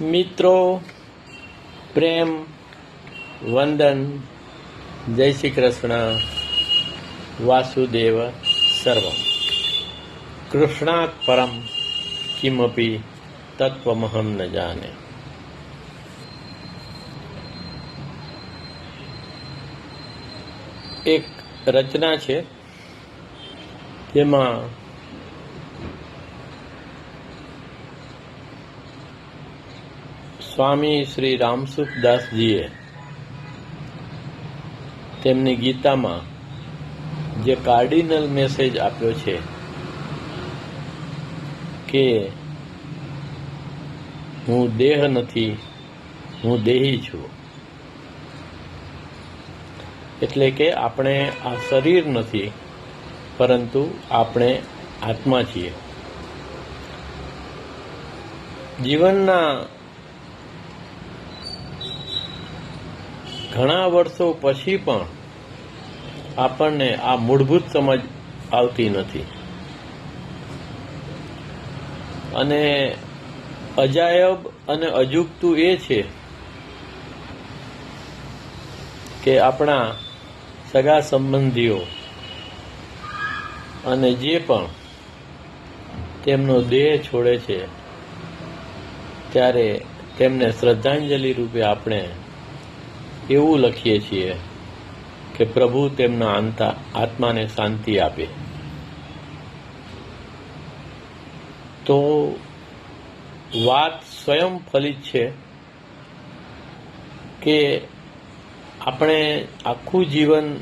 મિત્રો, પ્રેમ, વંદન, જય શ્રી કૃષ્ણ, વાસુદેવ સર્વમ. કૃષ્ણાત પરમ કિમપી તત્વમહમ ન જાને. એક રચના છે, જેમાં સ્વામી શ્રી રામસુખદાસજીએ તેમની ગીતામાં જે કાર્ડિનલ મેસેજ આપ્યો છે કે હું દેહ નથી, હું દેહી છું. એટલે કે આપણે આ શરીર નથી, પરંતુ આપણે આત્મા છીએ. જીવનના ઘણા વર્ષો પછી પણ આપણને આ મૂળભૂત સમજ આવતી નથી. અને અજાયબ અને અજુગતું એ છે કે આપણા સગા સંબંધીઓ અને જે પણ તેમનો દેહ છોડે છે, ત્યારે તેમને શ્રદ્ધાંજલિ રૂપે આપણે એવું લખીએ છીએ કે પ્રભુ તેમના અંતા આત્માને શાંતિ આપે. તો વાત સ્વયં ફલિત છે કે આપણે આખું જીવન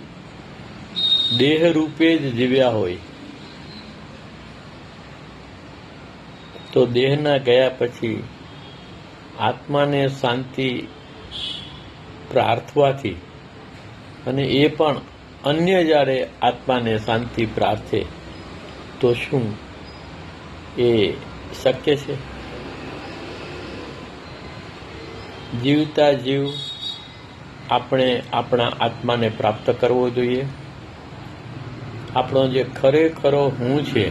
દેહ રૂપે જ જીવ્યા હોય. તો દેહના ગયા પછી આત્માને શાંતિ પ્રાર્થવાથી. અને એ પણ અન્ય જ્યારે આત્માને શાંતિ પ્રાર્થે, તો શું એ શક્ય છે? જીવતા જીવ આપણે આપણા આત્માને પ્રાપ્ત કરવો જોઈએ. આપણો જે ખરેખરો હું છે,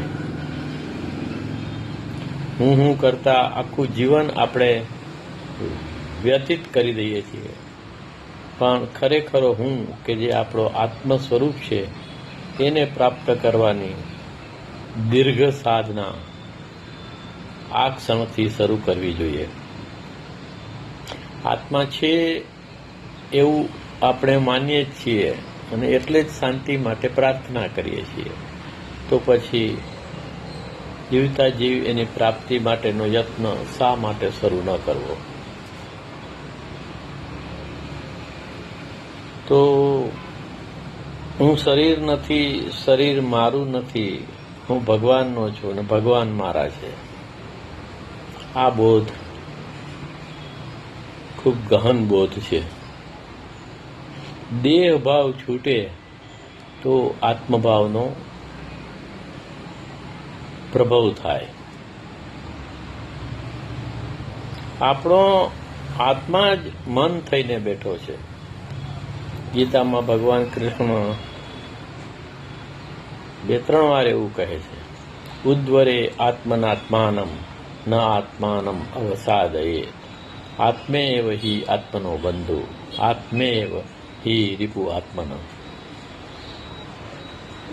હું હું કરતા આખું જીવન આપણે વ્યતીત કરી દઈએ છીએ. પણ ખરેખરો હું કે જે આપણો આત્મ સ્વરૂપ છે, એને પ્રાપ્ત કરવાની દીર્ઘ સાધના આ ક્ષણથી શરૂ કરવી જોઈએ. આત્મા છે એવું આપણે માનીએ છીએ અને એટલે જ શાંતિ માટે પ્રાર્થના કરીએ છીએ. તો પછી જીવતા જીવ એની પ્રાપ્તિ માટેનો યત્ન શા માટે શરૂ ન કરવો? તો હું શરીર નથી, શરીર મારું નથી, હું ભગવાનનો છું અને ભગવાન મારા છે. આ બોધ ખૂબ ગહન બોધ છે. દેહ ભાવ છૂટે તો આત્મભાવનો પ્રભાવ થાય. આપણો આત્મા જ મન થઈને બેઠો છે. ગીતામાં ભગવાન કૃષ્ણ બે ત્રણ વાર એવું કહે છે, ઉદ્વરે આત્મનાત્માનમ, ન આત્માનમ અવસાદયે. આત્મેવ હિ આત્મનો બંધુ, આત્મેવ હિ રિપુ આત્મન.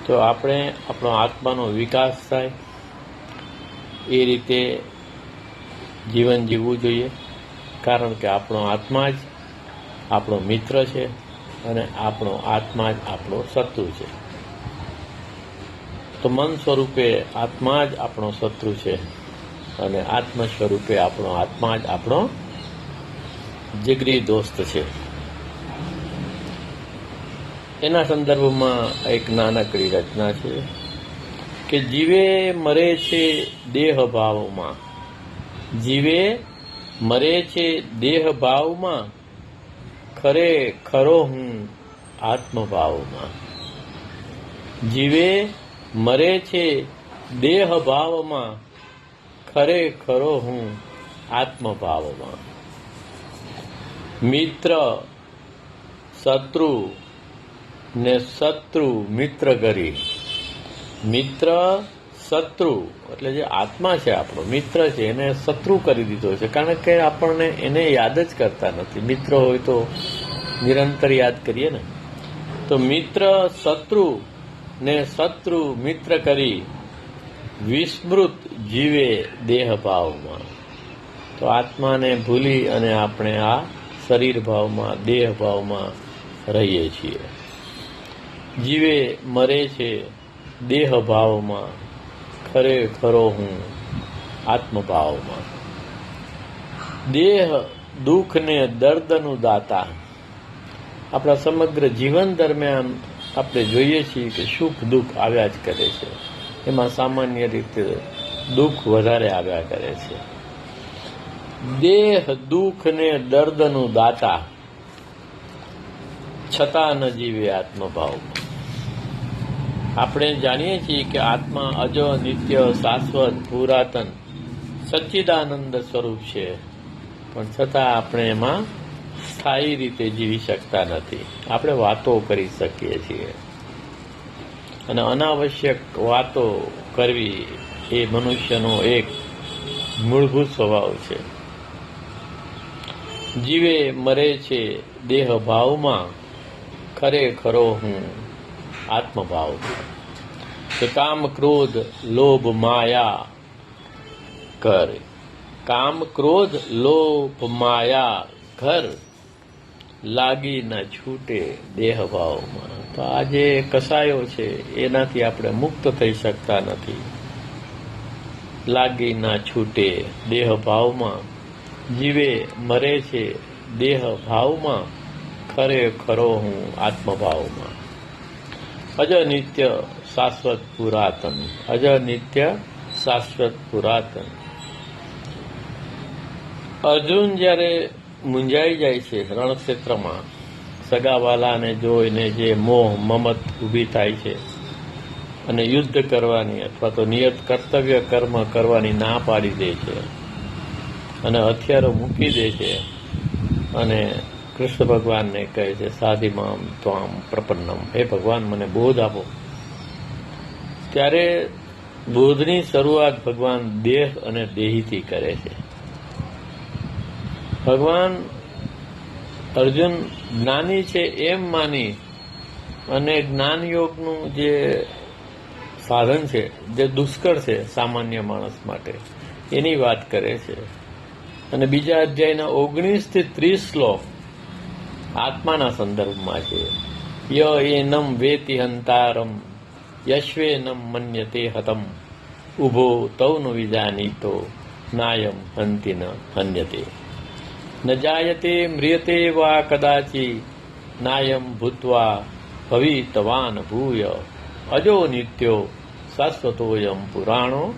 તો આપણે આપણો આત્માનો વિકાસ થાય, એ રીતે જીવન જીવવું જોઈએ, કારણ કે આપણો આત્મા જ આપણો મિત્ર છે. અને આપણો આત્મા જ આપણો શત્રુ છે. તો મન સ્વરૂપે આત્મા જ આપણો શત્રુ છે અને આત્મ સ્વરૂપે આપણો આત્મા જ આપણો જીગરી દોસ્ત છે. એના સંદર્ભમાં એક નાનકડી રચના છે કે જીવે મરે છે દેહ ભાવમાં. જીવે મરે છે દેહ ભાવમાં ખરે ખરો હું આત્મભાવમાં. જીવે, મરે છે દેહ ભાવમાં ખરે ખરો હું આત્મભાવમાં. મિત્ર, શત્રુ ને શત્રુ મિત્ર ગરી મિત્ર શત્રુ, એટલે જે આત્મા છે આપણો, મિત્ર છે, એને શત્રુ કરી દીધો છે. કારણ કે આપણને એને યાદ જ કરતા નથી. મિત્ર હોય તો નિરંતર યાદ કરીએ ને. તો મિત્ર શત્રુ ને શત્રુ મિત્ર કરી વિસ્મૃત જીવે દેહ ભાવમાં. તો આત્માને ભૂલી અને આપણે આ શરીર ભાવમાં, દેહ ભાવમાં રહીએ છીએ. જીવે, મરે છે, દેહ ભાવમાં ખરેખરો હું આત્મભાવમાં. દેહ દુઃખ ને દર્દનું દાતા. આપણા સમગ્ર જીવન દરમિયાન આપણે જોઈએ છીએ કે સુખ દુઃખ આવ્યા જ કરે છે. એમાં સામાન્ય રીતે દુઃખ વધારે આવ્યા કરે છે. દેહ દુઃખ ને દર્દનું દાતા. છતાં ન જીવે આત્મભાવમાં. આપણે જાણીએ છીએ કે આત્મા અજો નિત્ય શાશ્વત પુરાતન સચ્ચિદાનંદ સ્વરૂપ છે. પણ છતાં આપણે એમાં સ્થાયી રીતે જીવી શકતા નથી. આપણે વાતો કરી શકીએ છીએ. અને અનાવશ્યક વાતો કરવી એ મનુષ્યનો એક મૂળભૂત સ્વભાવ છે. જીવે મરે છે દેહ ભાવમાં, ખરેખરો હું આત્મભાવમાં તો કામ ક્રોધ, લોભ, માયા કર કામ ક્રોધ, લોભ, માયા ઘર. લાગી ન છૂટે દેહ ભાવમાં તો આ જે કસાયો છે, એનાથી આપણે મુક્ત થઈ શકતા નથી. લાગી ના છૂટે દેહ ભાવમાં જીવે, મરે છે દેહ ભાવમાં ખરેખરો હું આત્મભાવમાં. અજ નિત્ય શાશ્વત પુરાતન અજ નિત્ય શાશ્વત પુરાતન અર્જુન જ્યારે મૂંઝાઈ જાય છે રણક્ષેત્રમાં સગાવાલાને જોઈને જે મોહ મમત ઊભી થાય છે અને યુદ્ધ કરવાની અથવા તો નિયત કર્તવ્ય કર્મ કરવાની ના પાડી દે છે અને હથિયારો મૂકી દે છે અને કૃષ્ણ ભગવાનને કહે છે, સાધિમામ ત્વામ પ્રપન્નમ. હે ભગવાન, મને બોધ આપો. ત્યારે બોધની શરૂઆત ભગવાન દેહ અને દેહીથી કરે છે. ભગવાન અર્જુન જ્ઞાની છે એમ માની અને જ્ઞાન યોગનું જે સાધન છે, જે દુષ્કર છે સામાન્ય માણસ માટે, એની વાત કરે છે. અને બીજા અધ્યાયના ઓગણીસથી ત્રીસ શ્લોક આત્માના સંદર્ભમાં છે. ય એનમ વેતિ હંતારમ, યશ્વેનમ મન્યતે હતમ. ઊભો તૌ વિજાનીતો, નાયમ હંતિન હન્યતે. ન જાયતે મ્રિયતે વા કદાચિ, નાયમ ભૂત્વા ભવિતવાન ભૂય. અજો નિત્યો શાશ્વતોયમ પુરાણો,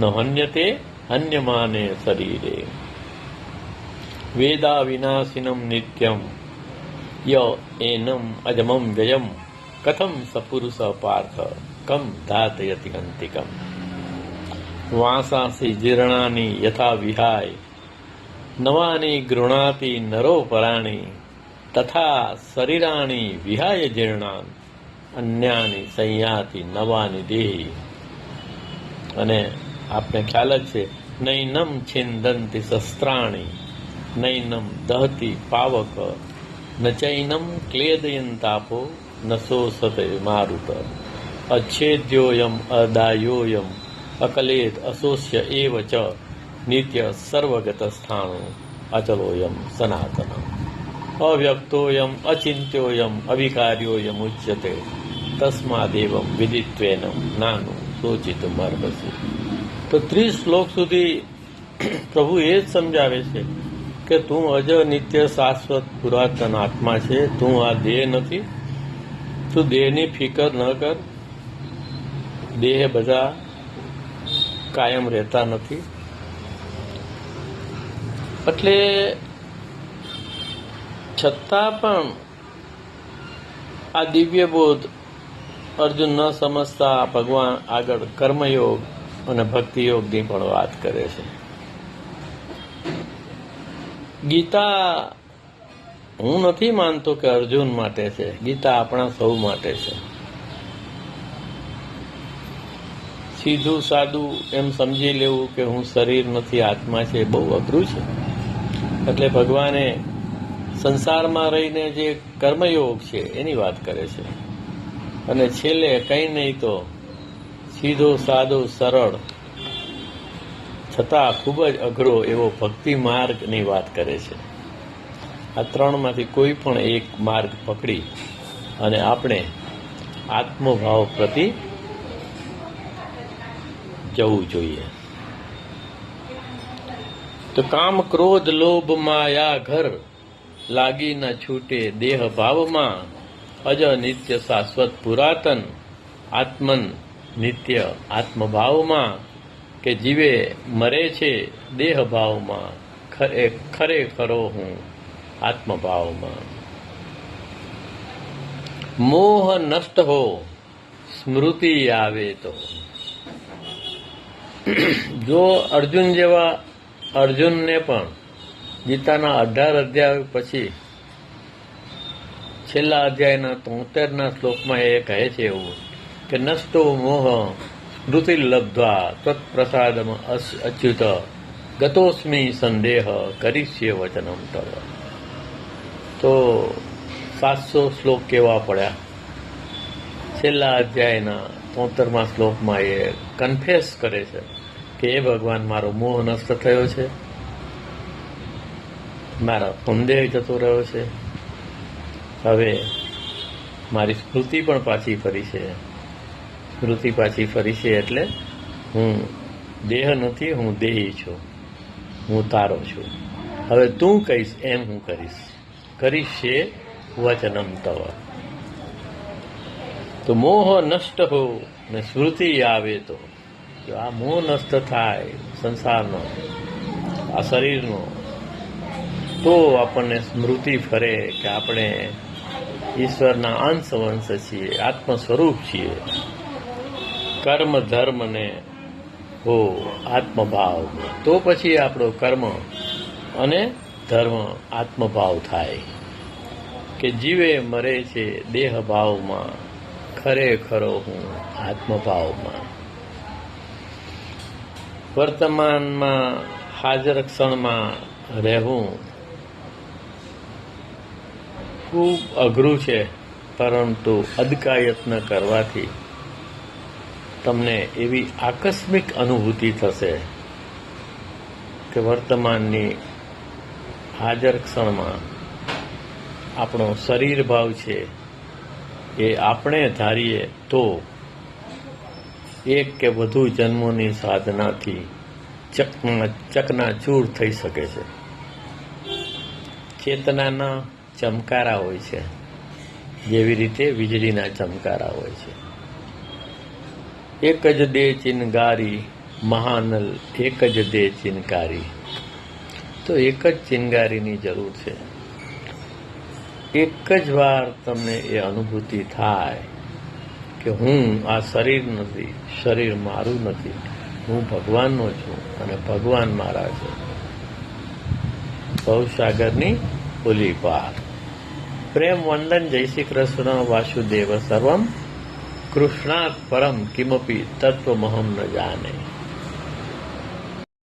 ન હન્યતે હન્યમાને શરીરે. વેદા વિનાશિનમ નિત્યમ ય એનમ અજમમ વ્યયમ કથમ સપુરુષ પાર્થ કમ ધાતયતિ અંતિકમ વાંસાસી જીર્ણાની યથા વિહાય નવાની ગૃણાતિ નરો પરાણી તથા શરીરાણી વિહાય જીર્ણાન અન્યાની સંયાતિ નવાની દેહી અને આપને ખ્યાલ જ છે, નૈનમ છિંદંતી શસ્ત્રાણી, નૈનમ દહતી પાવક ન ચૈનમ ક્લેદયંતાપો ન શોષતે મારુત અચ્છેદ્યોયમ અદાયોયમ અકલેદ અસોસ્ય એવ ચ નિત્ય સર્વગત સ્થાણો અચલોયમ સનાતન અવ્યક્તોયમ અચિંત્યોયમ અવિકાર્યોયમ ઉચ્યતે તસ્માદેવમ વિદિત્વેન નાનું સોચિત મર્હસી તો ત્રીસ શ્લોક સુધી પ્રભુ એ જ સમજાવે છે કે તું અજ નિત્ય શાશ્વત પુરાતન આત્મા છે, તું આ દેહ નથી. તું દેહની ફિકર ન કર. દેહ બધા કાયમ રહેતા નથી. એટલે છતાં પણ આ દિવ્ય બોધ અર્જુન ન સમજતા ભગવાન આગળ કર્મયોગ અને ભક્તિયોગની પણ વાત કરે છે. ગીતા હું નથી માનતો કે અર્જુન માટે છે. ગીતા આપણા સૌ માટે છે. સીધું સાદું એમ સમજી લેવું કે હું શરીર નથી, આત્મા છે બહુ અઘરું છે. એટલે ભગવાને સંસારમાં રહીને જે કર્મયોગ છે, એની વાત કરે છે. અને છેલ્લે કંઈ નહીં તો સીધો, સાદો, સરળ છતાં ખૂબ જ અઘરો એવો ભક્તિ માર્ગની વાત કરે છે. આ ત્રણમાંથી કોઈ પણ એક માર્ગ પકડી અને આપણે આત્મભાવ પ્રતિ જવું જોઈએ. તો કામ ક્રોધ, લોભ, માયા, ઘર લાગી ન છૂટે દેહ ભાવમાં. અજ નિત્ય શાશ્વત પુરાતન, આત્મન નિત્ય આત્મભાવમાં. કે જીવે મરે છે દેહ ભાવમાં ખરે, ખરેખરો હું આત્મભાવમાં. મોહ નષ્ટ હો, સ્મૃતિ આવે તો. જો અર્જુન જેવા અર્જુનને પણ ગીતાના અઢાર અધ્યાય પછી છેલ્લા અધ્યાયના તોતેરના શ્લોકમાં એ કહે છે એવું કે નષ્ટો મોહ સ્મૃતિ ત્વત્પ્રસાદમ અચ્યુત ગતોસ્મી સંદેહ કરીશ્ય વચનમ તવ તો સાતસો શ્લોક કેવા પડ્યા છેલ્લા અધ્યાયના તોતેરમા શ્લોકમાં એ કન્ફેસ કરે છે કે એ ભગવાન મારો મોહ નષ્ટ થયો છે। મારો સંદેહ જતો રહ્યો છે। હવે મારી સ્મૃતિ પણ પાછી ફરી છે। સ્મૃતિ પાછી ફરી છે એટલે હું દેહ નથી, હું દેહી છું. હું તારો છું. હવે તું કહીશ, એમ હું કરીશ. કરીશ છે વચનમ તવ. તો મોહ નષ્ટ હો ને સ્મૃતિ આવે તો. આ મોહ નષ્ટ થાય સંસારનો, આ શરીરનો, તો આપણને સ્મૃતિ ફરે કે આપણે ઈશ્વરના અંશ વંશ છીએ આત્મ સ્વરૂપ છીએ. કર્મ, ધર્મ ને હો, આત્મભાવ. તો પછી આપણો કર્મ અને ધર્મ આત્મભાવ થાય. કે જીવે, મરે છે, દેહ ભાવમાં ખરેખરો હું આત્મભાવમાં. વર્તમાનમાં હાજર ક્ષણમાં રહેવું ખૂબ અઘરું છે, પરંતુ અદકાયત્ન કરવાથી તમને એવી આકસ્મિક અનુભૂતિ થશે કે વર્તમાનની હાજર ક્ષણમાં આપણો શરીર ભાવ છે એ આપણે ધારીએ તો એક કે વધુ જન્મોની સાધનાથી ચકના ચકનાચૂર થઈ શકે છે. ચેતનાના ચમકારા હોય છે. જેવી રીતે વીજળીના ચમકારા હોય છે. એક જ દે ચિનગારી મહાનલ એક જ દે ચિનકારી તો એક જ ચિનગારીની જરૂર છે. એક જ વાર તમને એ અનુભૂતિ થાય કે હું આ શરીર નથી, શરીર મારું નથી. હું ભગવાનનો છું અને ભગવાન મારા છે. ભવસાગરની ઓલી પાર પ્રેમ વંદન જય શ્રી કૃષ્ણ, વાસુદેવ સર્વમ. કૃષ્ણાત પરમ કિમપી તત્વમહમ ન જાને